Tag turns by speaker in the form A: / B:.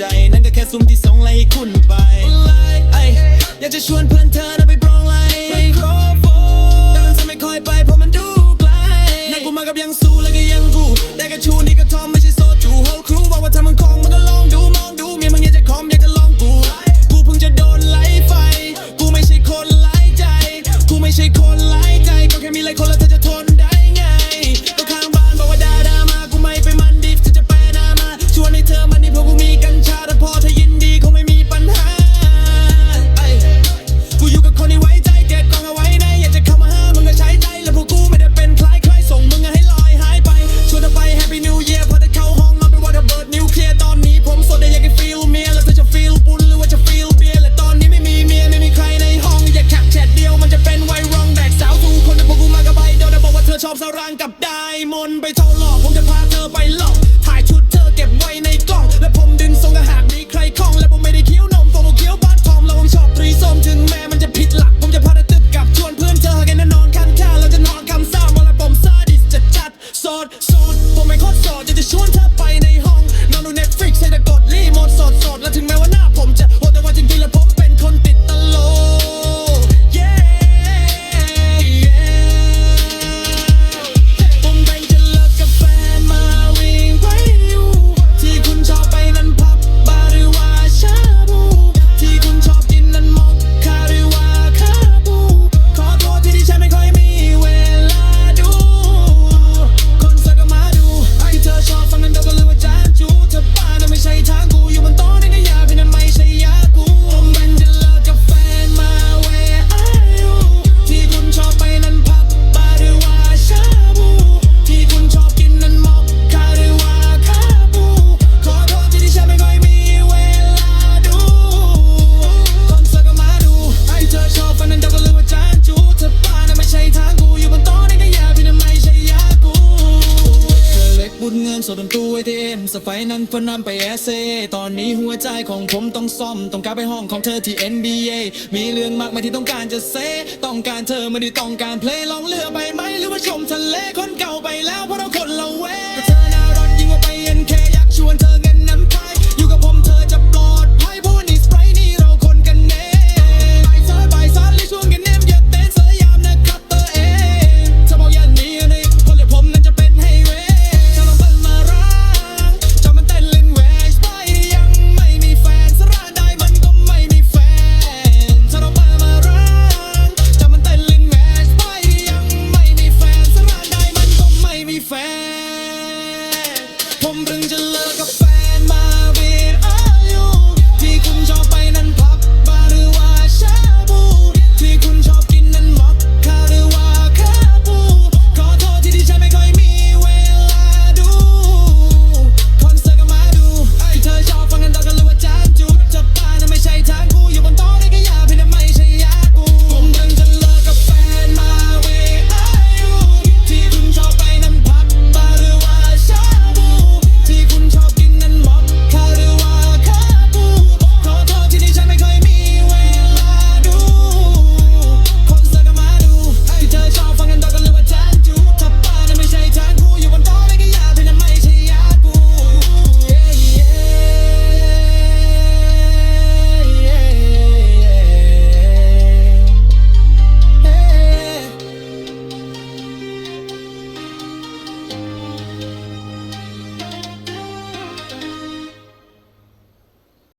A: ใจนั่นก็แค่ซุ้มที่ส่งไล่คุณไปไออยากจะชวนเพื่อนเธอนะไปปรองไล่แต่มันจะไม่คอยไปเพราะมันดูไกลนั่งกูมากับยังสู้แล้วก็ยังกูได้กระชูน บุญเงินสดตู้ไอทีเอ็มสไฟนั้นฟันนำไปเอเซตอนนี้หัวใจของผมต้องซ่อม ต้องกลับไปห้องของเธอที่ NBA มีเรื่องมากมายที่ต้องการจะเซต้องการเธอไม่ได้ต้องการเพลงลองเลือกไปไหมหรือว่าชมทะเลคนเก่าไปแล้วเพราะเราคนละเว பொம்பெஞ்சில்